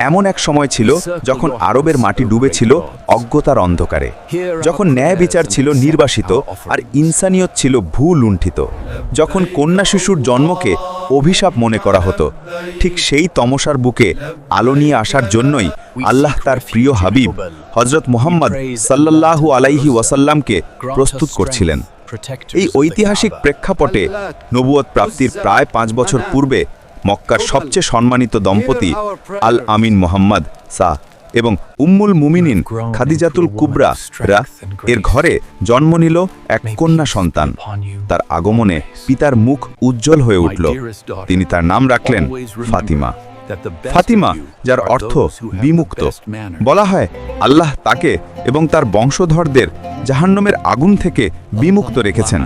এমন এক সময় ছিল যখন আরবের মাটি ডুবেছিল অজ্ঞতার অন্ধকারে। যখন ন্যায় বিচার ছিল নির্বাসিত আর ইনসানিয়ত ছিল ভূ লুণ্ঠিত যখন কন্যা শিশুর জন্মকে অভিশাপ মনে করা হতো ঠিক সেই তমসার বুকে আলো নিয়ে আসার জন্যই আল্লাহ তার প্রিয় হাবিব হজরত মোহাম্মদ সাল্লাল্লাহু আলাইহি ওয়াসাল্লামকে প্রস্তুত করছিলেন। এই ঐতিহাসিক প্রেক্ষাপটে নবুয়ত প্রাপ্তির প্রায় পাঁচ বছর পূর্বে মক্কার সবচেয়ে সম্মানিত দম্পতি আল আমিন মোহাম্মদ সা এবং উম্মুল মুমিনিন খাদিজাতুল কুবরা রা এর ঘরে জন্ম নিল এক কন্যা সন্তান। তার আগমনে পিতার মুখ উজ্জ্বল হয়ে উঠল। তিনি তার নাম রাখলেন ফাতিমা। ফাতিমা যার অর্থ বিমুক্ত। বলা হয় আল্লাহ তাকে এবং তার বংশধরদের জাহান্নমের আগুন থেকে বিমুক্ত রেখেছেন।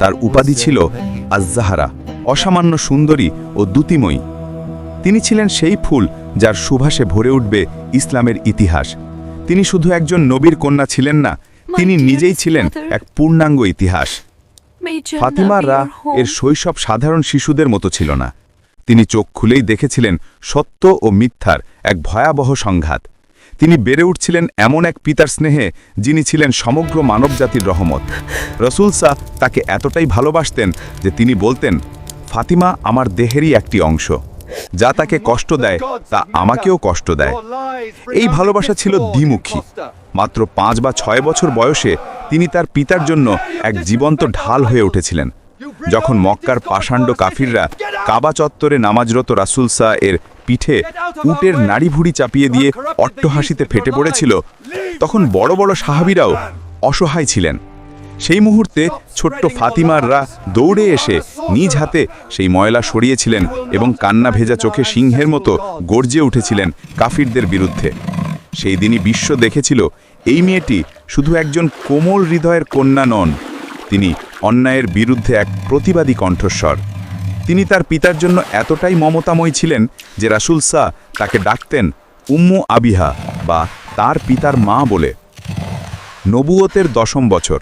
তার উপাধি ছিল আজ্জাহারা অসামান্য সুন্দরী ও দ্যুতিময়ী। তিনি ছিলেন সেই ফুল যার সুভাষে ভরে উঠবে ইসলামের ইতিহাস। তিনি শুধু একজন নবীর কন্যা ছিলেন না তিনি নিজেই ছিলেন এক পূর্ণাঙ্গ ইতিহাস। ফাতিমা রা এর শৈশব সাধারণ শিশুদের মতো ছিল না। তিনি চোখ খুলেই দেখেছিলেন সত্য ও মিথ্যার এক ভয়াবহ সংঘাত। তিনি বেড়ে উঠছিলেন এমন এক পিতার স্নেহে, যিনি ছিলেন সমগ্র মানবজাতির রহমত। রসুল শাহ তাকে এতটাই ভালোবাসতেন যে তিনি বলতেন, ফাতিমা আমার দেহেরই একটি অংশ। যা তাকে কষ্ট দেয়, তা আমাকেও কষ্ট দেয়। এই ভালোবাসা ছিল দ্বিমুখী। মাত্র পাঁচ বা ছয় বছর বয়সে তিনি তার পিতার জন্য এক জীবন্ত ঢাল হয়ে উঠেছিলেন। যখন মক্কার পাষাণ্ড কাফিররা কাবা চত্বরে নামাজরত রাসুল শাহ এর পিঠে উটের নাড়ি ভুড়ি চাপিয়ে দিয়ে অট্টহাসিতে ফেটে পড়েছিল। তখন বড় বড় সাহাবিরাও অসহায় ছিলেন। সেই মুহূর্তে ছোট্ট ফাতিমাররা দৌড়ে এসে নিজ হাতে সেই ময়লা সরিয়েছিলেন এবং কান্না ভেজা চোখে সিংহের মতো গর্জে উঠেছিলেন কাফিরদের বিরুদ্ধে। সেই দিনই বিশ্ব দেখেছিল এই মেয়েটি শুধু একজন কোমল হৃদয়ের কন্যা নন তিনি অন্যায়ের বিরুদ্ধে এক প্রতিবাদী কণ্ঠস্বর। তিনি তার পিতার জন্য এতটাই মমতাময় ছিলেন যে রাসুল শাহ তাকে ডাকতেন উম্মু আবিহা বা তার পিতার মা বলে। নবুয়তের দশম বছর।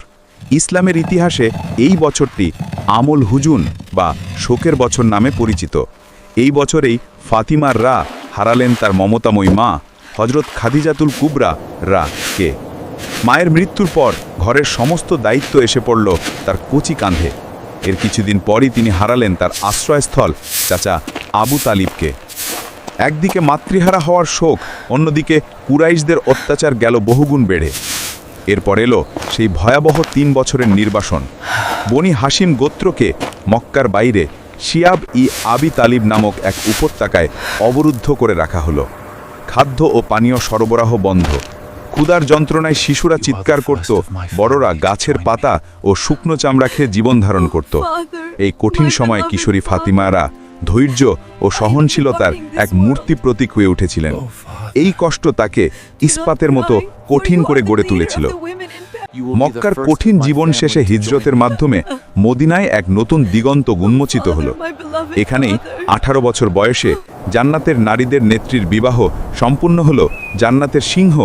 ইসলামের ইতিহাসে এই বছরটি আমল হুজুন বা শোকের বছর নামে পরিচিত। এই বছরেই ফাতিমার রা হারালেন তার মমতাময়ী মা হজরত খাদিজাতুল কুবরা রা কে। মায়ের মৃত্যুর পর ঘরের সমস্ত দায়িত্ব এসে পড়ল তার কচি কাঁধে। এর কিছুদিন পরই তিনি হারালেন তার আশ্রয়স্থল, চাচা আবু তালিবকে। একদিকে মাতৃহারা হওয়ার শোক, অন্যদিকে কুরাইশদের অত্যাচার গেল বহুগুণ বেড়ে। এরপর এলো সেই ভয়াবহ তিন বছরের নির্বাসন। বনি হাসিম গোত্রকে মক্কার বাইরে শিয়াব ই আবি তালিব নামক এক উপত্যকায় অবরুদ্ধ করে রাখা হলো। খাদ্য ও পানীয় সরবরাহ বন্ধ। ক্ষুদার যন্ত্রণায় শিশুরা চিৎকার করত বড়রা গাছের পাতা ও শুকনো চামড়া খেয়ে জীবন ধারণ করত। এই কঠিন সময় কিশোরী ফাতিমারা ধৈর্য ও সহনশীলতার এক মূর্তি প্রতীক হয়ে উঠেছিলেন। এই কষ্ট তাকে ইস্পাতের মতো কঠিন করে গড়ে তুলেছিল। মক্কার কঠিন জীবন শেষে হিজরতের মাধ্যমে মদিনায় এক নতুন দিগন্ত উন্মোচিত হল। এখানেই আঠারো বছর বয়সে জান্নাতের নারীদের নেত্রীর বিবাহ সম্পূর্ণ হল জান্নাতের সিংহ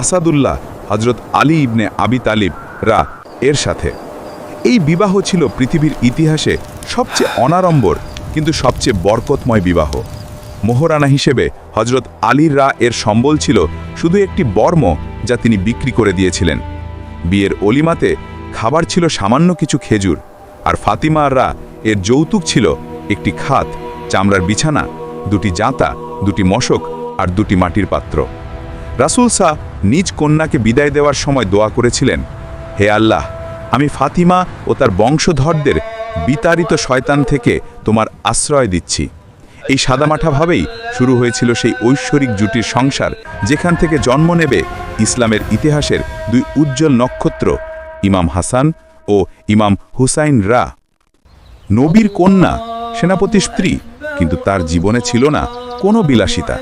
আসাদুল্লাহ হজরত আলী ইবনে আবি তালিব রা এর সাথে। এই বিবাহ ছিল পৃথিবীর ইতিহাসে সবচেয়ে অনাড়ম্বর, কিন্তু সবচেয়ে বরকতময় বিবাহ। মোহরানা হিসেবে হজরত আলীর রা এর সম্বল ছিল শুধু একটি বর্ম যা তিনি বিক্রি করে দিয়েছিলেন। বিয়ের অলিমাতে খাবার ছিল সামান্য কিছু খেজুর, আর ফাতিমা রা এর যৌতুক ছিল একটি খাত, চামড়ার বিছানা, দুটি জাঁতা, দুটি মশক, আর দুটি মাটির পাত্র। রাসুল শাহ নিজ কন্যাকে বিদায় দেওয়ার সময় দোয়া করেছিলেন, হে আল্লাহ, আমি ফাতিমা ও তার বংশধরদের বিতাড়িত শয়তান থেকে তোমার আশ্রয় দিচ্ছি। এই সাদামাঠাভাবেই শুরু হয়েছিল সেই ঐশ্বরিক জুটির সংসার, যেখান থেকে জন্ম নেবে ইসলামের ইতিহাসের দুই উজ্জ্বল নক্ষত্র, ইমাম হাসান ও ইমাম হুসাইন রা। নবীর কন্যা সেনাপতির স্ত্রী, কিন্তু তার জীবনে ছিল না কোনো বিলাসিতা।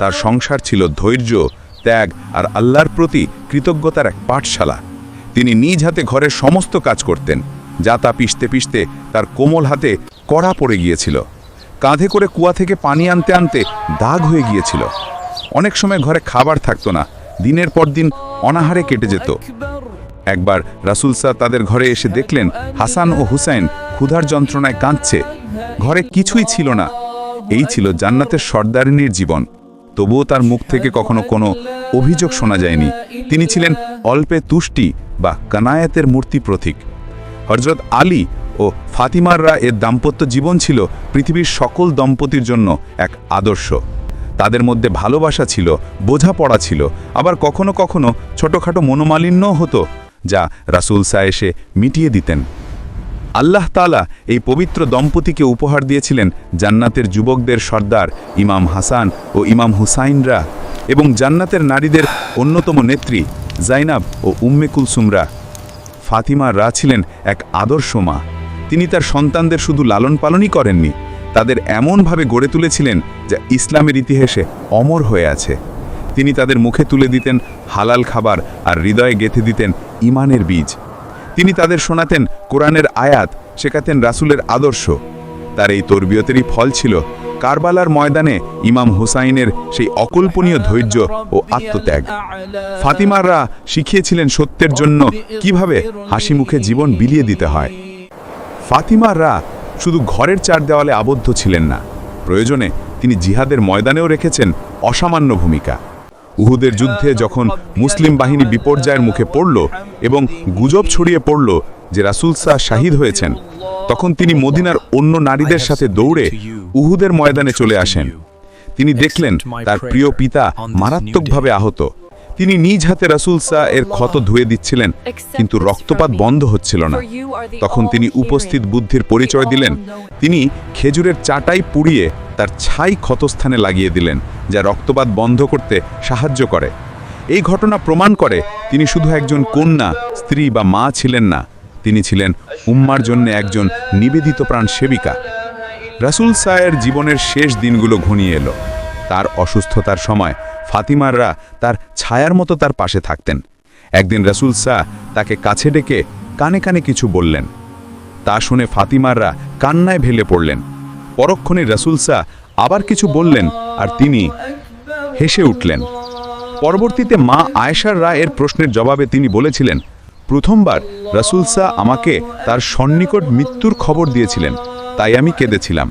তার সংসার ছিল ধৈর্য ত্যাগ আর আল্লাহর প্রতি কৃতজ্ঞতার এক পাঠশালা। তিনি নিজ হাতে ঘরের সমস্ত কাজ করতেন, যা তা পিষতে পিষতে তার কোমল হাতে কড়া পড়ে গিয়েছিল। কাঁধে করে কুয়া থেকে পানি আনতে আনতে দাগ হয়ে গিয়েছিল। অনেক সময় ঘরে খাবার থাকতো না, দিনের পর দিন অনাহারে কেটে যেত। একবার রাসুল শাহ তাদের ঘরে এসে দেখলেন, হাসান ও হুসাইন ক্ষুধার যন্ত্রণায় কাঁদছে। ঘরে কিছুই ছিল না। এই ছিল জান্নাতের সর্দারিনীর জীবন। তবুও তার মুখ থেকে কখনো কোনো অভিযোগ শোনা যায়নি। তিনি ছিলেন অল্পে তুষ্টি বা কানায়াতের মূর্তি প্রতীক। হজরত আলী ও ফাতিমাররা এর দাম্পত্য জীবন ছিল পৃথিবীর সকল দম্পতির জন্য এক আদর্শ। তাদের মধ্যে ভালোবাসা ছিল, বোঝাপড়া ছিল, আবার কখনো কখনো ছোটোখাটো মনোমালিন্যও হতো, যা রাসুল সা এসে মিটিয়ে দিতেন। আল্লাহ তালা এই পবিত্র দম্পতিকে উপহার দিয়েছিলেন জান্নাতের যুবকদের সর্দার ইমাম হাসান ও ইমাম হুসাইনরা এবং জান্নাতের নারীদের অন্যতম নেত্রী জাইনাব ও উম্মে কুলসুমরা। ফাতিমা রা ছিলেন এক আদর্শ মা। তিনি তার সন্তানদের শুধু লালন পালনই করেননি, তাদের এমনভাবে গড়ে তুলেছিলেন যা ইসলামের ইতিহাসে অমর হয়ে আছে। তিনি তাদের মুখে তুলে দিতেন হালাল খাবার আর হৃদয়ে গেঁথে দিতেন ইমানের বীজ। তিনি তাদের শোনাতেন কোরআনের আয়াত, শেখাতেন রাসূলের আদর্শ। তার এই তরবিয়তেরই ফল ছিল কারবালার ময়দানে ইমাম হুসাইনের সেই অকল্পনীয় ধৈর্য ও আত্মত্যাগ। ফাতিমাররা শিখিয়েছিলেন সত্যের জন্য কীভাবে হাসি মুখে জীবন বিলিয়ে দিতে হয়। ফাতিমাররা শুধু ঘরের চার দেওয়ালে আবদ্ধ ছিলেন না, প্রয়োজনে তিনি জিহাদের ময়দানেও রেখেছেন অসামান্য ভূমিকা। উহুদের যুদ্ধে যখন মুসলিম বাহিনী বিপর্যয়ের মুখে পড়ল এবং গুজব ছড়িয়ে পড়ল যে রাসুল শাহ শাহিদ হয়েছেন, তখন তিনি মদিনার অন্য নারীদের সাথে দৌড়ে উহুদের ময়দানে চলে আসেন। তিনি দেখলেন তার প্রিয় পিতা মারাত্মকভাবে আহত। তিনি নিজ হাতে রাসুল শাহ এর ক্ষত ধুয়ে দিচ্ছিলেন, কিন্তু রক্তপাত বন্ধ হচ্ছিল না। তখন তিনি উপস্থিত বুদ্ধির পরিচয় দিলেন। তিনি খেজুরের চাটাই পুড়িয়ে তার ছাই ক্ষতস্থানে লাগিয়ে দিলেন, যা রক্তপাত বন্ধ করতে সাহায্য করে। এই ঘটনা প্রমাণ করে তিনি শুধু একজন কন্যা, স্ত্রী বা মা ছিলেন না, তিনি ছিলেন উম্মার জন্য একজন নিবেদিত প্রাণ সেবিকা। রাসুল সায়ের জীবনের শেষ দিনগুলো ঘনিয়ে এলো। তার অসুস্থতার সময় ফাতিমাররা তার ছায়ার মতো তার পাশে থাকতেন। একদিন রাসুল শাহ তাকে কাছে ডেকে কানে কানে কিছু বললেন। তা শুনে ফাতিমাররা কান্নায় ভেলে পড়লেন। পরক্ষণে রাসুল শাহ আবার কিছু বললেন আর তিনি হেসে উঠলেন। পরবর্তীতে মা আয়েশার রায় এর প্রশ্নের জবাবে তিনি বলেছিলেন, প্রথমবার রাসুল শাহ আমাকে তার সন্নিকট মৃত্যুর খবর দিয়েছিলেন, তাই আমি কেঁদেছিলাম।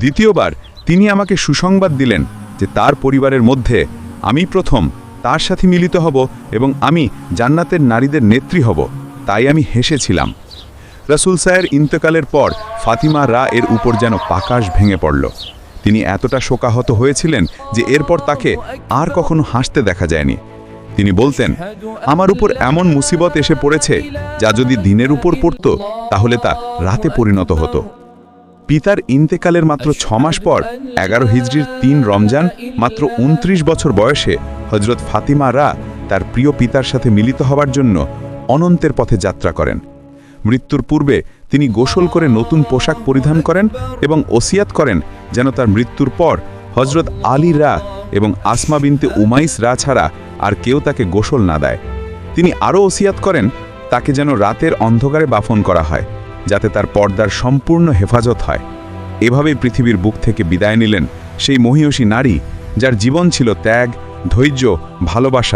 দ্বিতীয়বার তিনি আমাকে সুসংবাদ দিলেন যে তার পরিবারের মধ্যে আমি প্রথম তার সাথে মিলিত হব এবং আমি জান্নাতের নারীদের নেত্রী হব, তাই আমি হেসেছিলাম। রাসুল সায়ের ইন্তকালের পর ফাতিমা রা এর উপর যেন পাকাশ ভেঙে পড়ল। তিনি এতটা শোকাহত হয়েছিলেন যে এরপর তাকে আর কখনো হাসতে দেখা যায়নি। তিনি বলতেন, আমার উপর এমন মুসিবত এসে পড়েছে যা যদি দিনের উপর পড়ত, তাহলে তা রাতে পরিণত হতো। পিতার ইন্তেকালের মাত্র ছ মাস পর, এগারো হিজড়ির তিন রমজান, মাত্র উনত্রিশ বছর বয়সে হজরত ফাতিমা রা তার প্রিয় পিতার সাথে মিলিত হবার জন্য অনন্তের পথে যাত্রা করেন। মৃত্যুর পূর্বে তিনি গোসল করে নতুন পোশাক পরিধান করেন এবং ওসিয়াত করেন যেন তার মৃত্যুর পর হজরত আলী রা এবং আসমা বিনতে উমাইস রা ছাড়া আর কেউ তাকে গোসল না দেয়। তিনি আরও ওসিয়াত করেন, তাকে যেন রাতের অন্ধকারে বাফন করা হয়, যাতে তার পর্দার সম্পূর্ণ হেফাজত হয়। এভাবেই পৃথিবীর বুক থেকে বিদায় নিলেন সেই মহিয়সী নারী, যার জীবন ছিল ত্যাগ, ধৈর্য, ভালোবাসা